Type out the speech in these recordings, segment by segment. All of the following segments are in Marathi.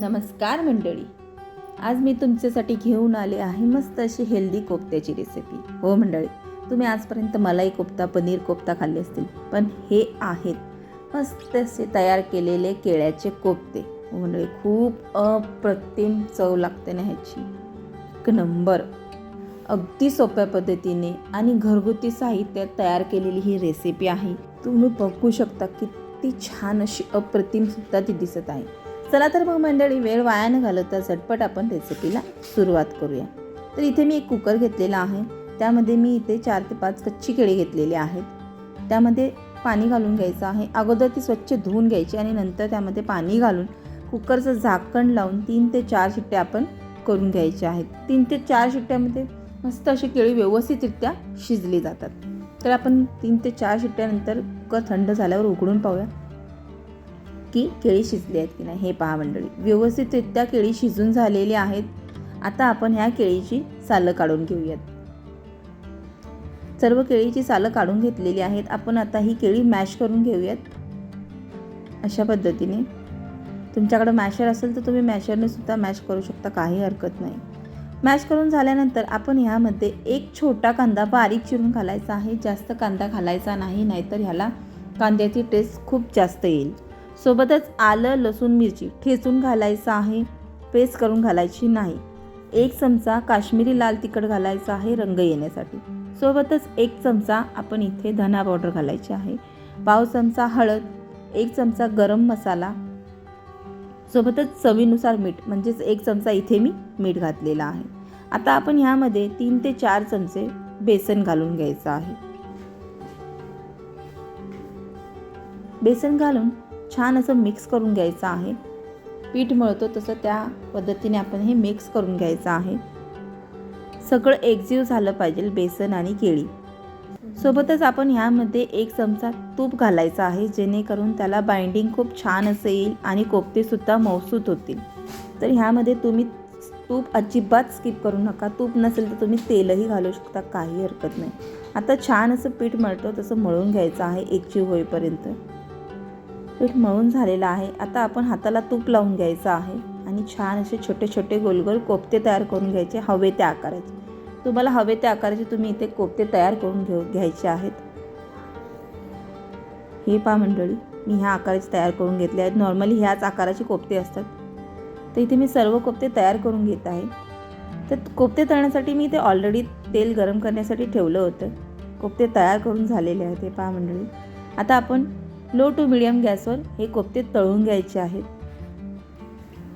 नमस्कार मंडळी. आज मी तुमच्यासाठी घेऊन आले आहे मस्त अशी हेल्दी कोफ्त्याची रेसिपी हो मंडळी तुम्ही आजपर्यंत मलाई कोफ्ता पनीर कोफ्ता खाल्ले असतील पण हे आहेत मस्त असे तयार केलेले केळ्याचे कोफ्ते. हो मंडळी खूप अप्रतिम चव लागते ना ह्याची. एक नंबर. अगदी सोप्या पद्धतीने आणि घरगुती साहित्यात तयार केलेली ही रेसिपी आहे. तुम्ही बघू शकता किती छान अशी अप्रतिमसुद्धा ती दिसत आहे. चला तर मग मंडळी वेळ वाया न घालवता झटपट आपण रेसिपीला सुरुवात करूया. तर इथे मी एक कुकर घेतलेला आहे. त्यामध्ये मी इथे चार ते पाच कच्ची केळी घेतलेली आहेत. त्यामध्ये पाणी घालून घ्यायचं आहे. अगोदर ती स्वच्छ धुवून घ्यायची आणि नंतर त्यामध्ये पाणी घालून कुकरचं झाकण लावून तीन ते चार शिट्ट्या आपण करून घ्यायच्या आहेत. तीन ते चार शिट्ट्यामध्ये मस्त अशी केळी व्यवस्थितरित्या शिजली जातात. तर आपण तीन ते चार शिट्ट्यानंतर कुकर थंड झाल्यावर उघडून पाहूया. की केळी शिजली आहेत की नाही हे पहा मंडळी. व्यवस्थितरित्या केळी शिजून झालेली आहेत. आता आपण ह्या केळीची सालं काढून घेऊयात. सर्व केळीची सालं काढून घेतलेली आहेत. आपण आता ही केळी मॅश करून घेऊयात. अशा पद्धतीने. तुमच्याकडं मॅशर असेल तर तुम्ही मॅशरने सुद्धा मॅश करू शकता काही हरकत नाही. मॅश करून झाल्यानंतर आपण ह्यामध्ये एक छोटा कांदा बारीक चिरून घालायचा आहे. जास्त कांदा घालायचा नाही नाहीतर ह्याला कांद्याची टेस्ट खूप जास्त येईल. सोबतच आलं लसूण मिरची ठेचून घालायचं आहे. पेस्ट करून घालायची नाही. एक चमचा काश्मीरी लाल तिखट घालायचा आहे रंग येण्यासाठी. सोबतच एक चमचा आपण इथे धना पावडर घालायची आहे. पाव चमचा हळद एक चमचा गरम मसाला. सोबतच चवीनुसार मीठ म्हणजेच एक चमचा इथे मी मीठ घातलेला आहे. आता आपण ह्यामध्ये तीन ते चार चमचे बेसन घालून घ्यायचं आहे. बेसन घालून छान असं मिक्स करून घ्यायचं आहे. पीठ मळतो तसं त्या पद्धतीने आपण हे मिक्स करून घ्यायचं आहे. सगळं एकजीव झालं पाहिजे बेसन आणि केळी. सोबतच आपण ह्यामध्ये एक चमचा तूप घालायचा आहे जेणेकरून त्याला बाइंडिंग खूप छान असं येईल आणि कोपतेसुद्धा मौसूत होतील. तर ह्यामध्ये तुम्ही तूप अजिबात स्किप करू नका. तूप नसेल तर तुम्ही तेलही घालू शकता काही हरकत नाही. आता छान असं पीठ मळतो तसं मळून घ्यायचं आहे एकजीव होईपर्यंत. पीठ मळून झालेलं आहे. आता आपण हाताला तूप लावून घ्यायचं आहे आणि छान असे छोटे छोटे गोलगोल कोफ्ते तयार करून घ्यायचे हवे त्या आकाराचे. तुम्हाला हवे त्या आकाराचे तुम्ही इथे कोफ्ते तयार करून घेऊ घ्यायचे आहेत. हे पहा मंडळी मी ह्या आकाराचे तयार करून घेतले आहेत. नॉर्मली ह्याच आकाराचे कोफ्ते असतात. तर इथे मी सर्व कोफ्ते तयार करून घेत आहे. तर कोफ्ते तळण्यासाठी मी इथे ऑलरेडी तेल गरम करण्यासाठी ठेवलं होतं. कोफ्ते तयार करून झालेले आहेत हे पहा मंडळी. आता आपण लो टू मिडियम गॅसवर हे कोफ्ते तळून घ्यायचे आहेत.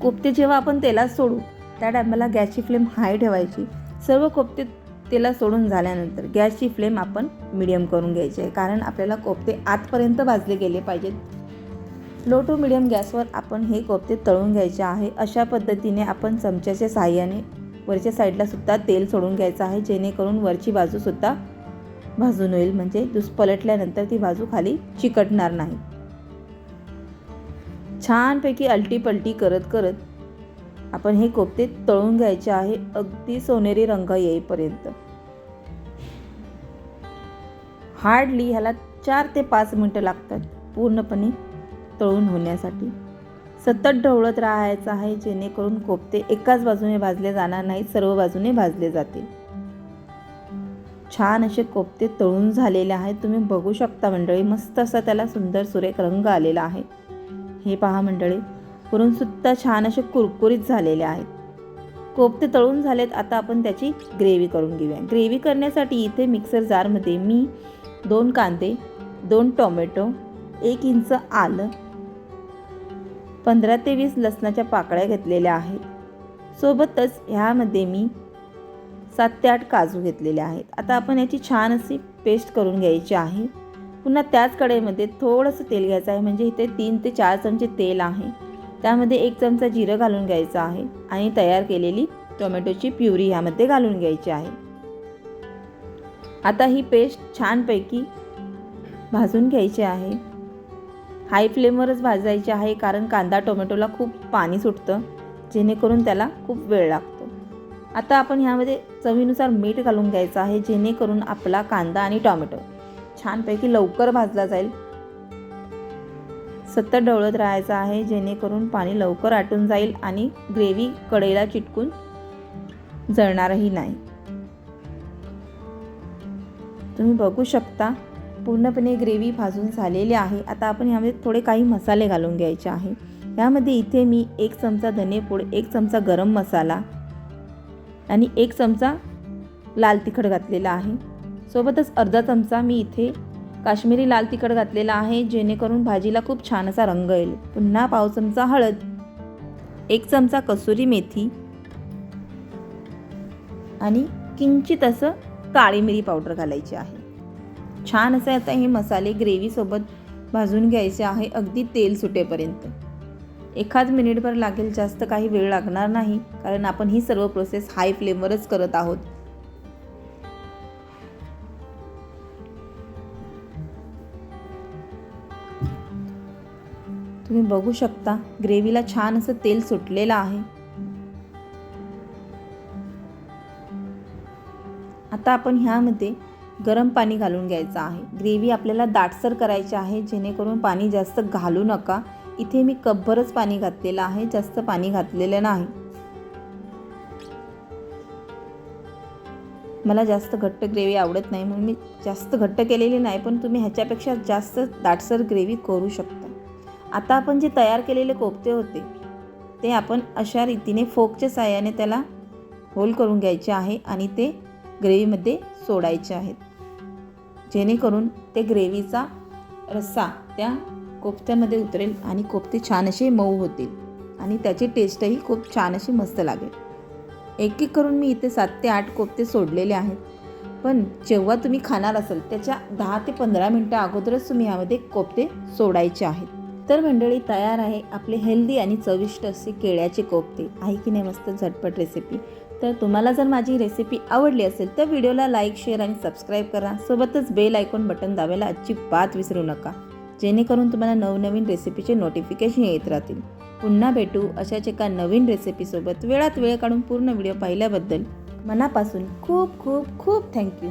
कोफ्ते जेव्हा आपण तेलात सोडू त्या टायमाला गॅसची फ्लेम हाय ठेवायची. सर्व कोफ्ते तेलात सोडून झाल्यानंतर गॅसची फ्लेम आपण मिडियम करून घ्यायची आहे. कारण आपल्याला कोफ्ते आतपर्यंत भाजले गेले पाहिजेत. लो टू मिडियम गॅसवर आपण हे कोफ्ते तळून घ्यायचे आहे. अशा पद्धतीने आपण चमच्याच्या साहाय्याने वरच्या साईडला सुद्धा तेल सोडून घ्यायचं आहे. जेणेकरून वरची बाजूसुद्धा भाजून होईल. म्हणजे दुस पलटल्यानंतर ती बाजू खाली चिकटणार नाही. छानपैकी अलटी पलटी करत करत आपण हे कोफ्ते तळून घ्यायचे आहे. अगदी सोनेरी रंग येईपर्यंत. हार्डली ह्याला चार ते पाच मिनटं लागतात पूर्णपणे तळून होण्यासाठी. सतत ढवळत राहायचं आहे जेणेकरून कोफ्ते एकाच बाजूने भाजले जाणार नाहीत सर्व बाजूने भाजले जातील. छान असे कोफ्ते तळून झालेले आहेत तुम्ही बघू शकता मंडळी मस्त असा त्याला सुंदर सुरेख रंग आलेला आहे. हे पहा मंडळी वरून सुद्धा छान असे कुरकुरीत झालेले आहेत. कोफ्ते तळून झालेत आता आपण त्याची ग्रेव्ही करून घेऊया. ग्रेव्ही करण्यासाठी इथे मिक्सर जारमध्ये मी दोन कांदे दोन टोमॅटो एक इंच आलं पंधरा ते वीस लसणाच्या पाकळ्या घेतलेल्या आहेत. सोबतच ह्यामध्ये मी सात ते आठ काजू घेतलेले आहेत. आता आपण याची छान अशी पेस्ट करून घ्यायची आहे. पुन्हा त्याच कढईमध्ये थोडंसं तेल घ्यायचं आहे. म्हणजे इथे तीन ते चार चमचे तेल आहे. त्यामध्ये एक चमचा जिरं घालून घ्यायचं आहे. आणि तयार केलेली टोमॅटोची प्युरी ह्यामध्ये घालून घ्यायची आहे. आता ही पेस्ट छानपैकी भाजून घ्यायची आहे. हाय फ्लेमवरच भाजायची आहे. कारण कांदा टोमॅटोला खूप पाणी सुटतं. जेणेकरून त्याला खूप वेळ लागतो. आता आपण ह्यामध्ये चवीनुसार मीठ घालून घ्यायचं आहे जेणेकरून आपला कांदा आणि टॉमॅटो छानपैकी लवकर भाजला जाईल. सतत ढवळत राहायचं आहे जेणेकरून पाणी लवकर आटून जाईल आणि ग्रेव्ही कढईला चिटकून जळणारही नाही. तुम्ही बघू शकता पूर्णपणे ग्रेव्ही भाजून झालेली आहे. आता आपण यामध्ये थोडे काही मसाले घालून घ्यायचे आहे. यामध्ये इथे मी एक चमचा धनेपूड एक चमचा गरम मसाला आणि एक चमचा लाल तिखट घातलेला आहे. सोबतच अर्धा चमचा मी इथे काश्मीरी लाल तिखट घातलेला आहे जेणेकरून भाजीला खूप छान असा रंग येईल. पुन्हा पाव चमचा हळद एक चमचा कसुरी मेथी आणि किंचित असं काळी मिरी पावडर घालायची आहे. छान असे आता हे मसाले ग्रेव्हीसोबत भाजून घ्यायचे आहे अगदी तेल सुटेपर्यंत. एखाद मिनिटभर लागेल जास्त काही वेळ लागणार नाही कारण आपण ही सर्व प्रोसेस हाय फ्लेमवरच करत आहोत. तुम्ही बघू शकता ग्रेव्हीला छान असं तेल सुटलेलं आहे. आता आपण ह्यामध्ये गरम पाणी घालून घ्यायचं आहे. ग्रेव्ही आपल्याला दाटसर करायची आहे जेणेकरून पाणी जास्त घालू नका. इथे मी कपभरच पाणी घातलेलं आहे जास्त पाणी घातलेलं नाही. मला जास्त घट्ट ग्रेव्ही आवडत नाही म्हणून मी जास्त घट्ट केलेली नाही पण तुम्ही ह्याच्यापेक्षा जास्त दाटसर ग्रेव्ही करू शकता. आता आपण जे तयार केलेले कोफ्ते होते ते आपण अशा रीतीने फोकच्या साह्याने त्याला होल करून घ्यायचे आहे आणि ते ग्रेव्हीमध्ये सोडायचे आहेत. जेणेकरून ते ग्रेव्हीचा रस्सा त्या कोफ्त्यामध्ये उतरेल आणि कोफ्ते छान असे मऊ होतील. आणि त्याची टेस्टही खूप छान अशी मस्त लागेल. एक एक करून मी इथे सात ते आठ कोफ्ते सोडलेले आहेत. पण जेव्हा तुम्ही खाणार असाल त्याच्या दहा ते पंधरा मिनटं अगोदरच तुम्ही यामध्ये कोफ्ते सोडायचे आहेत. तर मंडळी तयार आहे आपले हेल्दी आणि चविष्ट असे केळ्याचे कोफ्ते. आहे की नाही मस्त झटपट रेसिपी तर तुम्हाला जर माझी रेसिपी आवडली असेल तर व्हिडिओला लाईक शेअर आणि सबस्क्राईब करा. सोबतच बेल आयकॉन बटन दाबायला अजिबात विसरू नका. जेणेकरून तुम्हाला नवनवीन रेसिपीचे नोटिफिकेशन येत राहतील. पुन्हा भेटू अशाच एका नवीन रेसिपीसोबत वेळात वेळ काढून पूर्ण व्हिडिओ पाहिल्याबद्दल. मनापासून खूप खूप खूप थँक्यू